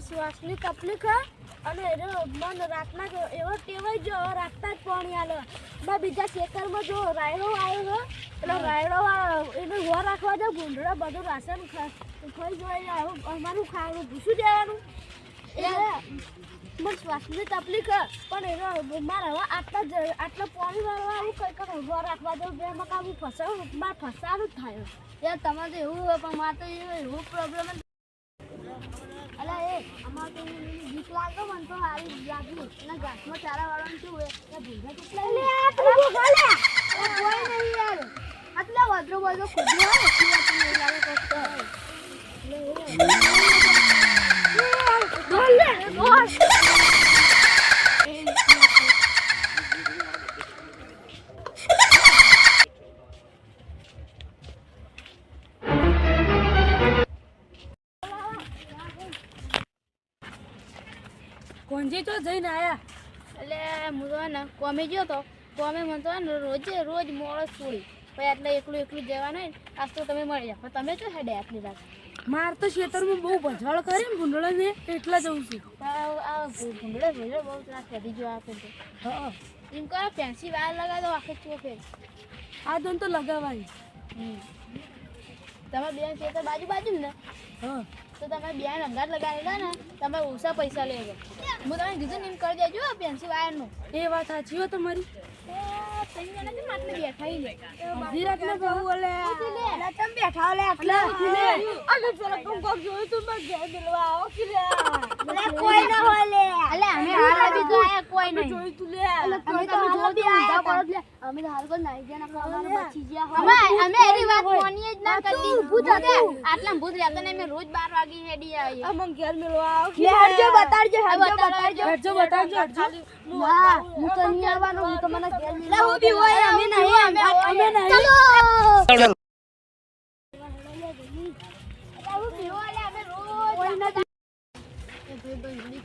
શ્વાસની તકલીફ હે અને એનો મન રાતના એવો ટેવાઈ જો રાખતા જ પાણી આલે. બા બીજા ખેતરમાં જો રાયડો આવ્યો એટલે રાયડો એને હો રાખવા દે ગુંડળા બધું રાશન ખાઈ જાય અમારું ખાવાનું ભૂસું દેવાનું. એટલે મને શ્વાસની તકલીફ પણ એનો મારે હવે આટલા જ આટલા પાણી વાળવા આવું કંઈક કઈ ઊભો રાખવા દઉં બે મકા હું ફસાવું મારે ફસાવું જ થાય. યાર તમારે એવું હોય પણ મારે તો એવું પ્રોબ્લેમ અલા એ અમાર તો બીક લાગતો મને તો હારી લાગ્યું અને ઘાસમાં ચારા વાળવાનું શું હોય? એ ભૂંગા કેટલા લે કોઈ નહીં યાર. આટલા વધરો બધો ખુદી હોય ને એટલે લાગે કોંજી તો જઈને આયા. એટલે હું તો ને કોમે ગયો તો કોમે મને તો ને રોજે રોજ મોડો છોડી પછી એટલે એકલું એકલું જવાનું હોય આજ તો તમે મળી જાઓ. પણ તમે શું હેડે આટલી રાત? માર તો ખેતરમાં બહુ ભજવાળ કરી ને ભૂંડળો ને એટલા જઉં છું. આ ભૂંડળો બહુ ત્રાસ કરી જો આપે તો. હા. એમ કરો ફેન્સી વાર લગાવો દો આખે ચોખે આ દોન તો લગાવાય. તમે બે ખેતર બાજુ બાજુ ને? હા. તો તમે બે રંગાત લગાવેલા ને તમે ઓછા પૈસા લેજો. હું તમે કીધું ને એમ કરી દેજો ફેન્સી વાયરનું. એ વાત સાચી હો તમારી. બેઠા જોયું તું લે. અમે તો હાલ બી ઊંધા પડો લે. અમે તો હાલ કોઈ નાઈ ગયા ના ખાવાનું બચી ગયા હોય. અમે એની વાત માનીએ જ ના કરતી ભૂત હતા. આટલા ભૂત રહેતા ને અમે રોજ 12 વાગે હેડી આવીએ. અમને ઘેર મિલવા આવો. લે. હટજો બતાડજો હટજો બતાડજો. હટજો બતાવજો હટજો હું તો નહીં આવવાનો હું તો ઘેર મિલવા હું બી હોય અમે નહીં અમે અમે નહીં. ચલો.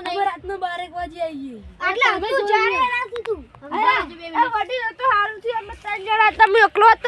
અમે રાતના બારેક વાગે આટલા અમે તો જાણે ના તું હવે વડી તો હારું અમે ત્રણ જણા તમે એકલો હતો.